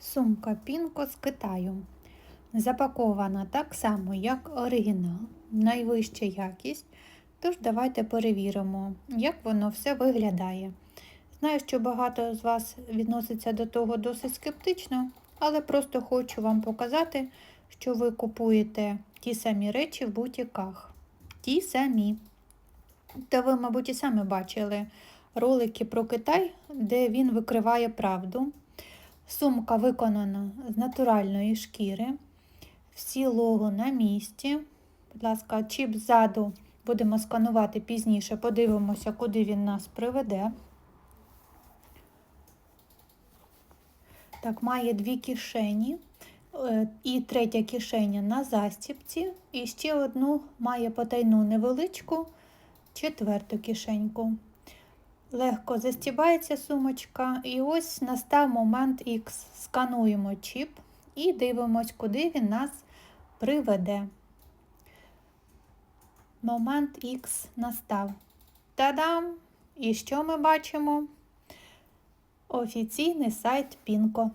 Сумка Пінко з Китаю. Запакована так само, як оригінал, найвища якість. Тож давайте перевіримо, як воно все виглядає. Знаю, що багато з вас відноситься до того досить скептично, але просто хочу вам показати, що ви купуєте ті самі речі в бутіках. Ті самі. Та ви, мабуть, і самі бачили ролики про Китай, де він викриває правду. Сумка виконана з натуральної шкіри. Всі лого на місці. Будь ласка, чіп ззаду будемо сканувати пізніше, подивимося, куди він нас приведе. Так, має дві кишені. Е, І третя кишеня на застіпці. І ще одну має потайну невеличку четверту кишеньку. Легко застібається сумочка, і ось настав момент X. Скануємо чіп і дивимось, куди він нас приведе. Момент X настав. Та-дам! І що ми бачимо? Офіційний сайт Пінко.